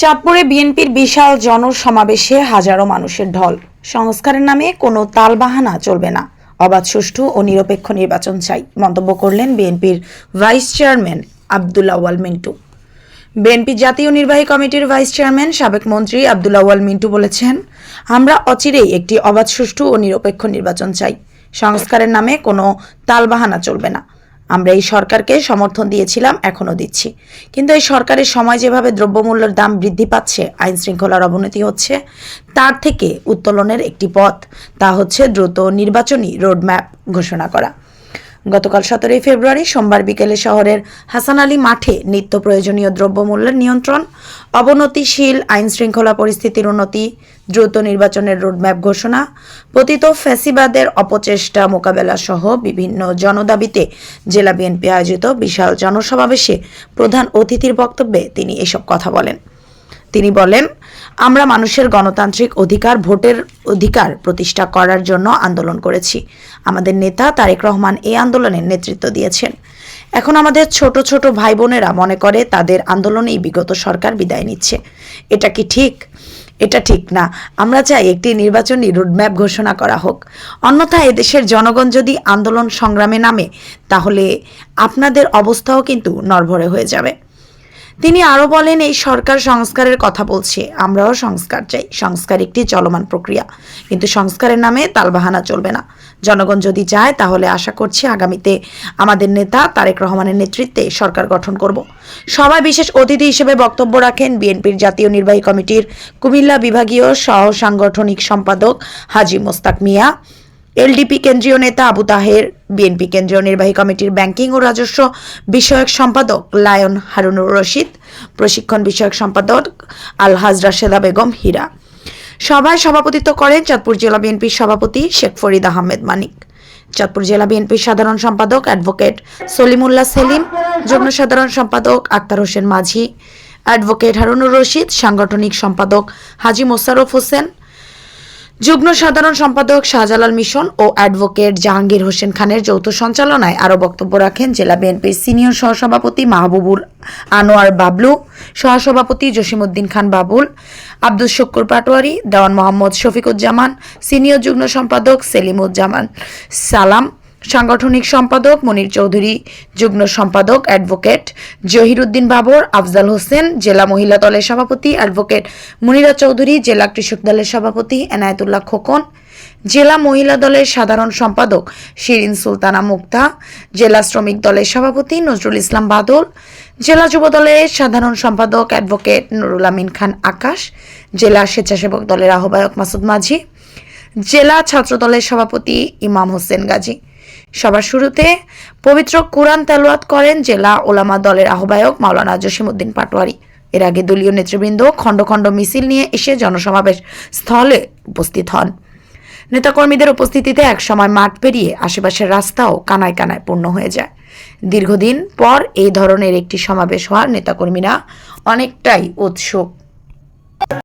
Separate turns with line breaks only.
চাঁদপুরে বিএনপির বিশাল জনসমাবেশে হাজারো মানুষের ঢল। সংস্কারের নামে কোনো তালবাহানা চলবে না। অবাধ, সুষ্ঠু ও নিরপেক্ষ নির্বাচন চাই, মন্তব্য করলেন বিএনপির vice chairman Abdullah Al Mintu. BNP জাতীয় নির্বাহী কমিটির ভাইস চেয়ারম্যান সাবেক মন্ত্রী আবদুল্লাহ ওয়াল মিন্টু বলেছেন, আমরা অচিরেই একটি অবাধ, সুষ্ঠু ও নিরপেক্ষ নির্বাচন চাই। সংস্কারের নামে কোনো তালবাহানা চলবে না। আমরা এই সরকারকে সমর্থন দিয়েছিলাম, এখনও দিচ্ছি। কিন্তু এই সরকারের সময় যেভাবে দ্রব্যমূল্যের দাম বৃদ্ধি পাচ্ছে আইন শৃঙ্খলার অবনতি হচ্ছে, তার থেকে উত্তোলনের একটি পথ, তা হচ্ছে দ্রুত নির্বাচনী রোডম্যাপ ঘোষণা করা। গতকাল সতেরোই ফেব্রুয়ারি সোমবার বিকেলে শহরের হাসান আলী মাঠে নিত্য প্রয়োজনীয় দ্রব্যমূল্যের নিয়ন্ত্রণ, অবনতিশীল আইন শৃঙ্খলা পরিস্থিতির উন্নতি দ্রুত নির্বাচনের রোডম্যাপ ঘোষণা, পতিত ফ্যাসিবাদের অপচেষ্টা মোকাবেলা সহ বিভিন্ন জনদাবিতে জেলা বিএনপি আয়োজিত বিশাল জনসমাবেশে প্রধান অতিথির বক্তব্যে তিনি এসব কথা বলেন। তিনি বলেন, আমরা মানুষের গণতান্ত্রিক অধিকার, ভোটের অধিকার প্রতিষ্ঠা করার জন্য আন্দোলন করেছি। আমাদের নেতা তারেক রহমান এই আন্দোলনের নেতৃত্ব দিয়েছেন। এখন আমাদের ছোট ছোট ভাই বোনেরা মনে করে তাদের আন্দোলনেই বিগত সরকার বিদায় নিচ্ছে। এটা কি ঠিক? এটা ঠিক না। আমরা চাই একটি নির্বাচনী রোডম্যাপ ঘোষণা করা হোক। অন্যথা এদেশের জনগণ যদি আন্দোলন সংগ্রামে নামে, তাহলে আপনাদের অবস্থাও কিন্তু নর্ভরে হয়ে যাবে। তিনি আরও বলেন, এই সরকার সংস্কারের কথা বলছে। আমরাও সংস্কার চাই। সংস্কার একটি চলমান প্রক্রিয়া। কিন্তু সংস্কারের নামে তালবাহানা চলবে না। জনগণ যদি চায়, তাহলে আশা করছি আগামীতে আমাদের নেতা তারেক রহমানের নেতৃত্বে সরকার গঠন করব। সভায় বিশেষ অতিথি হিসেবে বক্তব্য রাখেন বিএনপির জাতীয় নির্বাহী কমিটির কুমিল্লা বিভাগীয় সহ সাংগঠনিক সম্পাদক হাজি মোস্তাক মিয়া। এলডিপি কেন্দ্রীয় নেতা আবু তাহের, বিএনপি কেন্দ্রীয় নির্বাহী কমিটির ব্যাংকিং ও রাজস্ব বিষয়ক সম্পাদক লায়ন হারুনুর রশিদ, প্রশিক্ষণ বিষয়ক সম্পাদক আলহাজ রাশেদা বেগম হীরা। সভায় সভাপতিত্ব করেন চাঁদপুর জেলা বিএনপির সভাপতি শেখ ফরিদ আহমেদ মানিক। চাঁদপুর জেলা বিএনপির সাধারণ সম্পাদক অ্যাডভোকেট সলিমুল্লাহ সেলিম, যুগ্ম সাধারণ সম্পাদক আক্তার হোসেন মাঝি, অ্যাডভোকেট হারুনুর রশিদ, সাংগঠনিক সম্পাদক হাজি মোশাররফ হোসেন যুগ্ম সাধারণ সম্পাদক শাহজালাল মিশন ও অ্যাডভোকেট জাহাঙ্গীর হোসেন খানের যৌথ সঞ্চালনায় আরও বক্তব্য রাখেন জেলা বিএনপির সিনিয়র সহসভাপতি মাহবুবুর আনোয়ার বাবলু, সহসভাপতি জসিমউদ্দিন খান বাবুল আব্দুল শক্কুর পাটোয়ারি, দেওয়ান মোহাম্মদ শফিকুজ্জামান, সিনিয়র যুগ্ম সম্পাদক সেলিমুজ্জামান সালাম সাংগঠনিক সম্পাদক মনির চৌধুরী, যুগ্ম সম্পাদক অ্যাডভোকেট জহিরুদ্দিন বাবর, আফজাল হোসেন জেলা মহিলা দলের সভাপতি অ্যাডভোকেট মুনিরা চৌধুরী, জেলা কৃষক দলের সভাপতি এনায়েতুল্লাহ খোকন, জেলা মহিলা দলের সাধারণ সম্পাদক শিরিন সুলতানা মুক্তা, জেলা শ্রমিক দলের সভাপতি নজরুল ইসলাম বাদল, জেলা যুব দলের সাধারণ সম্পাদক অ্যাডভোকেট নুরুল আমিন খান আকাশ, জেলা স্বেচ্ছাসেবক দলের আহ্বায়ক মাসুদ মাঝি, জেলা ছাত্র দলের সভাপতি ইমাম হোসেন গাজী। সবার শুরুতে পবিত্র কোরআন তেলাওয়াত করেন জেলা ওলামা দলের আহ্বায়ক মাওলানা জসিমউদ্দিন পাটোয়ারি। এর আগে দলীয় নেতৃবৃন্দ খণ্ড খণ্ড মিছিল নিয়ে এসে জনসমাবেশ স্থলে উপস্থিত হন। নেতাকর্মীদের উপস্থিতিতে একসময় মাঠ পেরিয়ে আশেপাশের রাস্তাও কানায় কানায় পূর্ণ হয়ে যায়। দীর্ঘদিন পর এই ধরনের একটি সমাবেশ হওয়ার নেতাকর্মীরা অনেকটাই উৎসুক।